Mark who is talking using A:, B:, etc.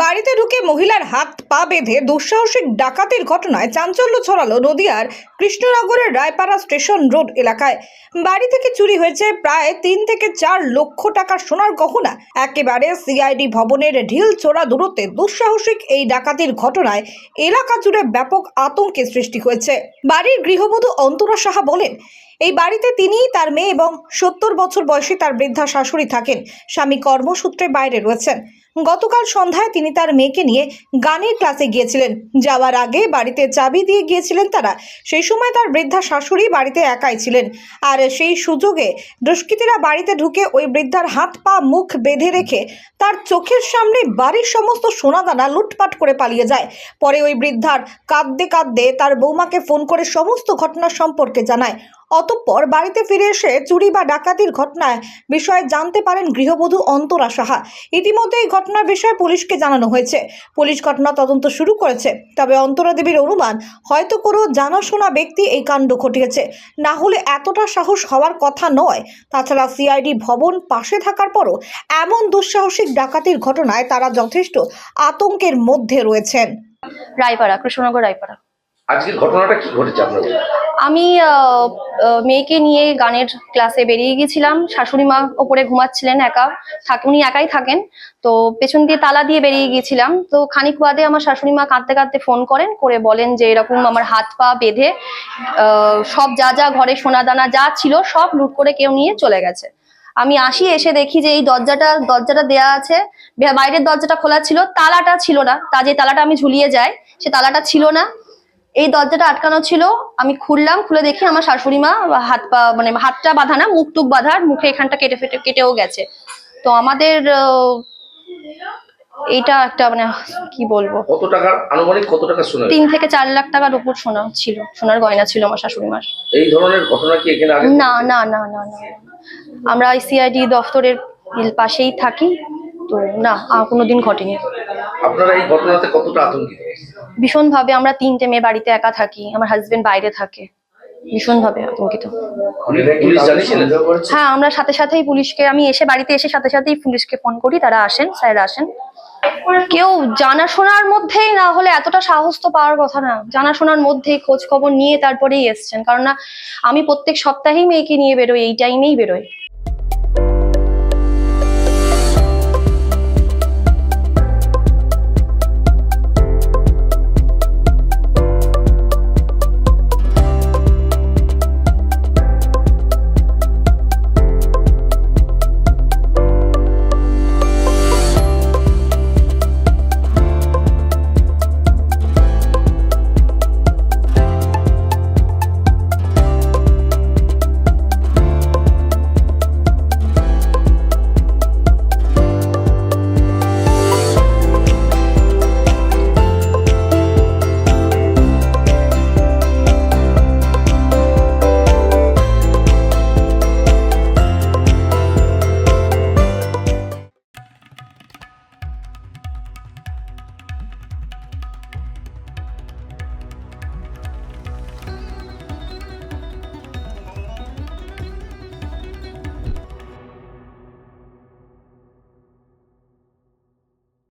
A: বাড়িতে ঢুকে মহিলার হাত পা বেঁধে দুঃসাহসিক ডাকাতির ঘটনায় চাঞ্চল্য ছড়ালো নদিয়ার কৃষ্ণনগরের রায়পাড়া স্টেশন রোড এলাকায়। বাড়ি থেকে চুরি হয়েছে প্রায় তিন থেকে চার লক্ষ টাকার সোনার গহনা। একেবারে সিআইডি ভবনের ঢিল ছোড়া দূরত্বে দুঃসাহসিক এই ডাকাতির ঘটনায় এলাকা জুড়ে ব্যাপক আতঙ্কের সৃষ্টি হয়েছে। বাড়ির গৃহবধূ অন্তরা সাহা বলেন, এই বাড়িতে তিনি তার মেয়ে এবং সত্তর বছর বয়সী তার বৃদ্ধা শাশুড়ি থাকেন। স্বামী কর্মসূত্রে বাইরে রয়েছেন। গতকাল সন্ধ্যায় তিনি তার মেয়েকে নিয়ে গানের ক্লাসে গিয়েছিলেন। যাওয়ার আগে বাড়িতে চাবি দিয়ে গিয়েছিলেন তারা। সেই সময় তার বৃদ্ধা শাশুড়ি বাড়িতে একাই ছিলেন। আর সেই সুযোগে দুষ্কৃতীরা বাড়িতে ঢুকে ওই বৃদ্ধার হাত, পা, মুখ বেঁধে রেখে তার চোখের সামনে বাড়ির সমস্ত সোনাদানা লুটপাট করে পালিয়ে যায়। পরে ওই বৃদ্ধার কাঁদতে কাঁদতে তার বৌমাকে ফোন করে সমস্ত ঘটনা সম্পর্কে জানায়। অতঃপর বাড়িতে ফিরে এসে চুরি বা ডাকাতির ঘটনায় বিষয়ে জানতে পারেন গৃহবধূ অন্তরা সাহা। ইতিমধ্যে এই ঘটনার বিষয়ে পুলিশকে জানানো হয়েছে। পুলিশ ঘটনা তদন্ত শুরু করেছে। তবে অন্তরা দেবীর অনুমান হয়তো কোনো জানাশোনা ব্যক্তি এই কাণ্ড ঘটিয়েছে। না হলে এতটা সাহস হওয়ার কথা নয়। তাছাড়া সিআইডি ভবন পাশে থাকার পরও এমন দুঃসাহসিক ডাকাতির ঘটনায় তারা যথেষ্ট আতঙ্কের মধ্যে রয়েছেন।
B: রায়পাড়া কৃষ্ণনগর রায়পাড়া।
C: আজকের ঘটনাটা কি ঘটেছে আপনার?
B: আমি মেয়েকে নিয়ে গানের ক্লাসে বেরিয়ে গেছিলাম শাশুড়ি মা ওপরে ঘুমাচ্ছিলেন একা। উনি একাই থাকেন। তো পেছন দিয়ে তালা দিয়ে বেরিয়ে গিয়েছিলাম। তো খানিক বাদে আমার শাশুড়ি মা কাঁদতে কাঁদতে ফোন করেন, করে বলেন যে এরকম আমার হাত পা বেঁধে সব যা যা ঘরে সোনা দানা যা ছিল সব লুট করে কেউ নিয়ে চলে গেছে। আমি আসি, এসে দেখি যে এই দরজাটা দরজাটা দেয়া আছে। বাইরের দরজাটা খোলা ছিল, তালাটা ছিল না। তা যে তালাটা আমি ঝুলিয়ে যাই, সে তালাটা ছিল না। এই দরজাটা আটকানো ছিল। আমি খুললাম খুলে দেখি আমার শাশুড়ি মা হাত পা মানে হাতটা বাঁধা না মুখ টুক বাঁধা মুখে এখানটা কেটে ফেটে কেটেও গেছে। তো আমাদের এইটা একটা মানে কি বলব?
C: কত টাকার আনুমানিক কত টাকা শুনে
B: তিন থেকে চার লাখ টাকার উপর সোনা ছিল সোনার গয়না ছিল আমার শাশুড়ি মার।
C: এই ধরনের ঘটনা কি এখানে আগে
B: না না না না না। আমরা আইসিআইডি দফতরের পাশেই থাকি তো না কোনোদিন ঘটেনি।
C: আপনারা এই ঘটনাতে কতটা আতঙ্কিত?
B: ভীষণভাবে আমরা তিনটে মেয়ে বাড়িতে একা থাকি আমার হাজবেন্ড বাইরে থাকে। ভীষণভাবে আতঙ্কিত।
C: পুলিশ জানিয়েছিলেন?
B: হ্যাঁ আমরা সাথে সাথেই পুলিশকে আমি এসে বাড়িতে এসে সাথে সাথেই পুলিশকে ফোন করি তারা আসেন স্যাররা আসেন। কেউ জানাশোনার মধ্যেই না হলে এতটা সাহস তো পাওয়ার কথা না। জানাশোনার মধ্যেই খোঁজ খবর নিয়ে তারপরেই এসছেন। কারণ না আমি প্রত্যেক সপ্তাহেই মেয়েকে নিয়ে বেরোই এই টাইমেই বেরোই।